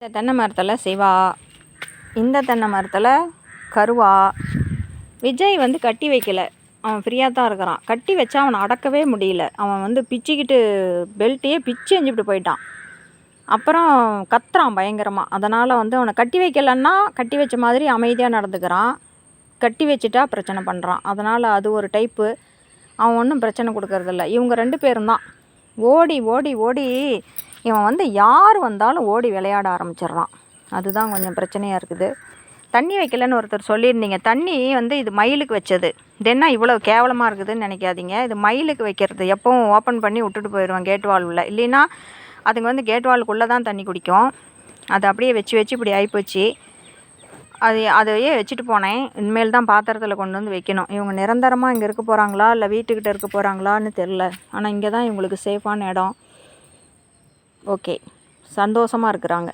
இந்த தென்னை மரத்தில் சிவா இந்த தென்னை மரத்தில் கருவா. விஜய் வந்து கட்டி வைக்கல. அவன் ஃப்ரீயாக தான் இருக்கிறான். கட்டி வச்சா அவனை அடக்கவே முடியல. அவன் வந்து பிச்சுக்கிட்டு பெல்ட்டையே பிச்சு எஞ்சிவிட்டு போயிட்டான். அப்புறம் கத்துறான் பயங்கரமாக அதனால் வந்து அவனை கட்டி வைக்கலன்னா கட்டி வச்ச மாதிரி அமைதியாக நடந்துக்கிறான். கட்டி வச்சுட்டா பிரச்சனை பண்ணுறான் அதனால் அது ஒரு டைப்பு அவன் ஒன்றும் பிரச்சனை கொடுக்கறதில்ல. இவங்க ரெண்டு பேரும் தான். ஓடி ஓடி ஓடி இவன் வந்து யார் வந்தாலும் ஓடி விளையாட ஆரம்பிச்சிடுறான். அதுதான் கொஞ்சம் பிரச்சனையாக இருக்குது. தண்ணி வைக்கலன்னு ஒருத்தர் சொல்லியிருந்தீங்க. தண்ணி வந்து இது மயிலுக்கு வச்சது. தென்னா இவ்வளோ கேவலமாக இருக்குதுன்னு நினைக்காதீங்க. இது மயிலுக்கு வைக்கிறது. எப்பவும் ஓப்பன் பண்ணி விட்டுட்டு போயிடுவோம் கேட் வால் உள்ள. இல்லைன்னா அதுங்க வந்து கேட் வாலுக்குள்ளே தான் தண்ணி குடிக்கும். அது அப்படியே வச்சு வச்சு இப்படி ஆகிப்போச்சு அது அதையே வச்சுட்டு போனேன். இனிமேல் தான் பாத்திரத்தில் கொண்டு வந்து வைக்கணும். இவங்க நிரந்தரமாக இங்கே இருக்க போகிறாங்களா இல்லை வீட்டுக்கிட்ட இருக்க போகிறாங்களான்னு தெரில ஆனால் இங்கே தான் இவங்களுக்கு சேஃபான இடம். ஓகே. சந்தோஷமாக இருக்கிறாங்க.